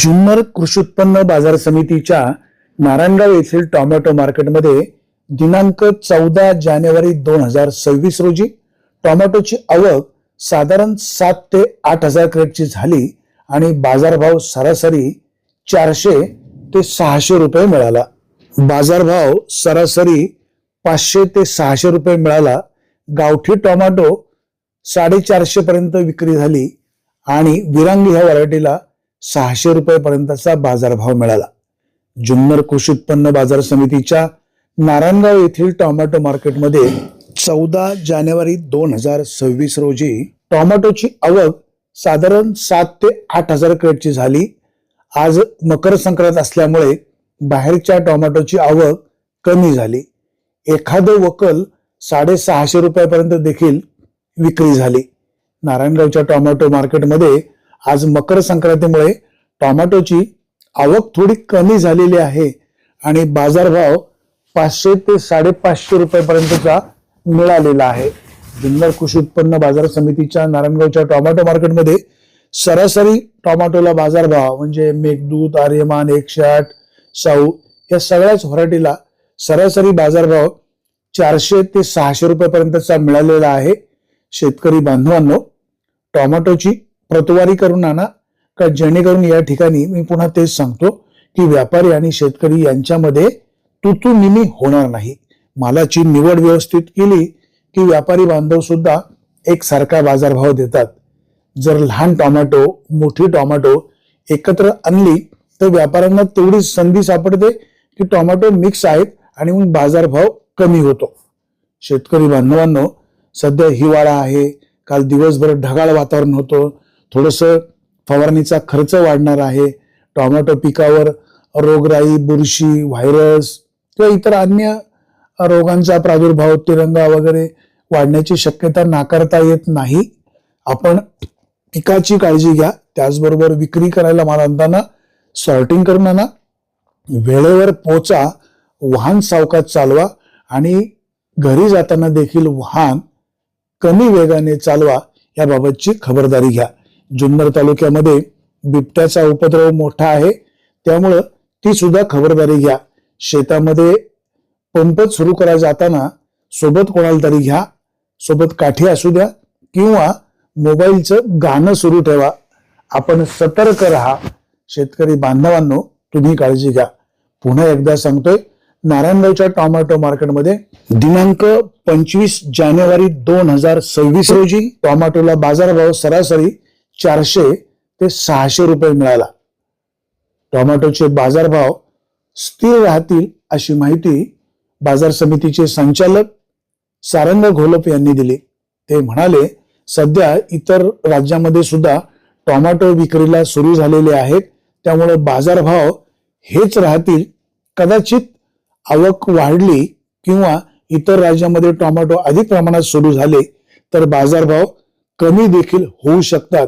जुन्नर कृषी उत्पन्न बाजार समितीच्या नारायणगाव येथील टोमॅटो मार्केटमध्ये दिनांक चौदा जानेवारी दोन हजार सव्वीस रोजी टॉमॅटोची आवक साधारण सात ते आठ हजार क्रेटची झाली आणि बाजारभाव सरासरी चारशे ते सहाशे रुपये मिळाला. बाजारभाव सरासरी पाचशे ते सहाशे रुपये मिळाला. गावठी टोमॅटो साडेचारशे पर्यंत विक्री झाली आणि विरांगी ह्या व्हरायटीला सहाशे रुपयेपर्यंतचा बाजारभाव मिळाला. जुन्नर कृषी उत्पन्न बाजार समितीच्या नारायणगाव येथील टोमॅटो मार्केटमध्ये चौदा जानेवारी दोन हजार सव्वीस रोजी टोमॅटोची आवक साधारण सात ते आठ हजार क्रेटची झाली. आज मकर संक्रांत असल्यामुळे बाहेरच्या टोमॅटोची आवक कमी झाली. एखादं वकल साडेसहाशे रुपयापर्यंत देखील विक्री झाली. नारायणगावच्या टोमॅटो मार्केटमध्ये आज मकर संक्रांतीमुळे टोमॅटोची आवक थोडी कमी झालेली आहे आणि बाजारभाव पाचशे ते साडेपाचशे रुपयापर्यंतचा मिळालेला आहे. जुन्नर कृषी उत्पन्न बाजार समितीच्या नारायणगावच्या टोमॅटो मार्केटमध्ये सरासरी टोमॅटोला बाजारभाव म्हणजे मेघदूत आर्यमान एकशे आठ साऊ या सगळ्याच व्हरायटीला सरासरी बाजारभाव चारशे ते सहाशे रुपयापर्यंतचा मिळालेला आहे. शेतकरी बांधवांनो टोमॅटोची प्रतवारी करून आणा का जेणेकरून या ठिकाणी मी पुन्हा तेच सांगतो की व्यापारी आणि शेतकरी यांच्यामध्ये तुतुनिमी होणार नाही. मालाची निवड व्यवस्थित केली की व्यापारी बांधव सुद्धा एक सारखा बाजारभाव देतात. जर लहान टोमॅटो मोठी टोमॅटो एकत्र आणली तर व्यापाऱ्यांना तेवढी संधी सापडते की टोमॅटो मिक्स आहेत आणि मग बाजारभाव कमी होतो. शेतकरी बांधवांनो सध्या हिवाळा आहे काल दिवसभर ढगाळ वातावरण होतं थोडस फवारणीचा खर्च वाढणार आहे. टोमॅटो पिकावर रोगराई बुरशी व्हायरस किंवा इतर अन्य रोगांचा प्रादुर्भाव तिरंगा वगैरे वाढण्याची शक्यता नाकारता येत नाही. आपण पिकाची काळजी घ्या. त्याचबरोबर विक्री करायला माल आणताना सॉर्टिंग करून आणा वेळेवर पोचा वाहन सावकाश चालवा आणि घरी जाताना देखील वाहन कमी वेगाने चालवा याबाबतची खबरदारी घ्या. जुन्नर तालुक्यामध्ये बिबट्याचा उपद्रव मोठा आहे. त्यामुळं ती सुद्धा खबरदारी घ्या. शेतामध्ये पंपच सुरू करायला जाताना सोबत कोणाला तरी घ्या. सोबत काठी असू द्या किंवा मोबाईलचं गाणं सुरू ठेवा. आपण सतर्क राहा. शेतकरी बांधवांनो तुम्ही काळजी घ्या. पुन्हा एकदा सांगतोय नारायणगावच्या टॉमॅटो मार्केटमध्ये दिनांक पंचवीस जानेवारी दोन हजार सव्वीस रोजी टॉमॅटोला बाजारभाव सरासरी चारशे ते सहाशे रुपये मिळाला. टोमॅटोचे बाजारभाव स्थिर राहतील अशी माहिती बाजार समितीचे संचालक सारंग घोलप यांनी दिली. ते म्हणाले सध्या इतर राज्यामध्ये सुद्धा टोमॅटो विक्रीला सुरू झालेले आहेत. त्यामुळे बाजारभाव हेच राहतील. कदाचित आवक वाढली किंवा इतर राज्यामध्ये टोमॅटो अधिक प्रमाणात सुरू झाले तर बाजारभाव कमी देखील होऊ शकतात.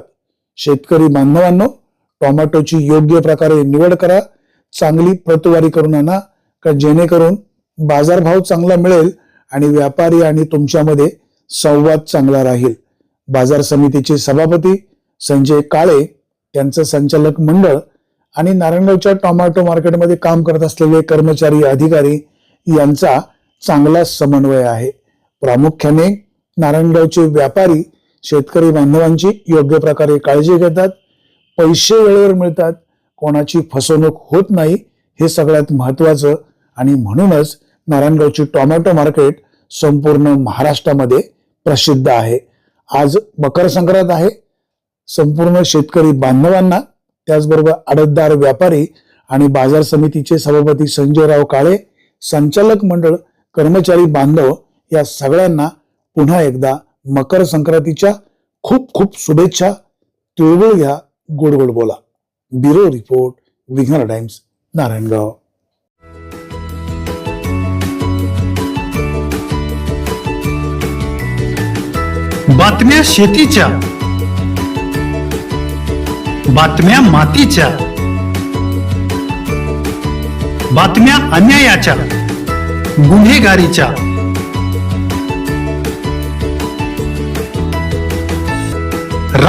शेतकरी बांधवांनो टोमॅटोची योग्य प्रकारे निवड करा चांगली प्रतवारी करून आणा का जेणेकरून बाजारभाव चांगला मिळेल आणि व्यापारी आणि तुमच्यामध्ये संवाद चांगला राहील. बाजार समितीचे सभापती संजय काळे यांचं संचालक मंडळ आणि नारायणगावच्या टोमॅटो मार्केटमध्ये काम करत असलेले कर्मचारी अधिकारी यांचा चांगला समन्वय आहे. प्रामुख्याने नारायणगावचे व्यापारी शेतकरी बांधवांची योग्य प्रकारे काळजी घेतात पैसे वेळेवर मिळतात कोणाची फसवणूक होत नाही हे सगळ्यात महत्वाचं आणि म्हणूनच नारायणगावची टोमॅटो मार्केट संपूर्ण महाराष्ट्रामध्ये प्रसिद्ध आहे. आज मकर संक्रांत आहे. संपूर्ण शेतकरी बांधवांना त्याचबरोबर आडतदार व्यापारी आणि बाजार समितीचे सभापती संजयराव काळे संचालक मंडळ कर्मचारी बांधव या सगळ्यांना पुन्हा एकदा मकर संक्रांतीच्या खूप खूप शुभेच्छा. तिळगुळ घ्या. गोड गोड बोला. Bureau report विघ्नर times Narayangaon. बातम्या शेतीच्या. बातम्या मातीच्या. बातम्या अन्यायाच्या. गुन्हेगारीच्या.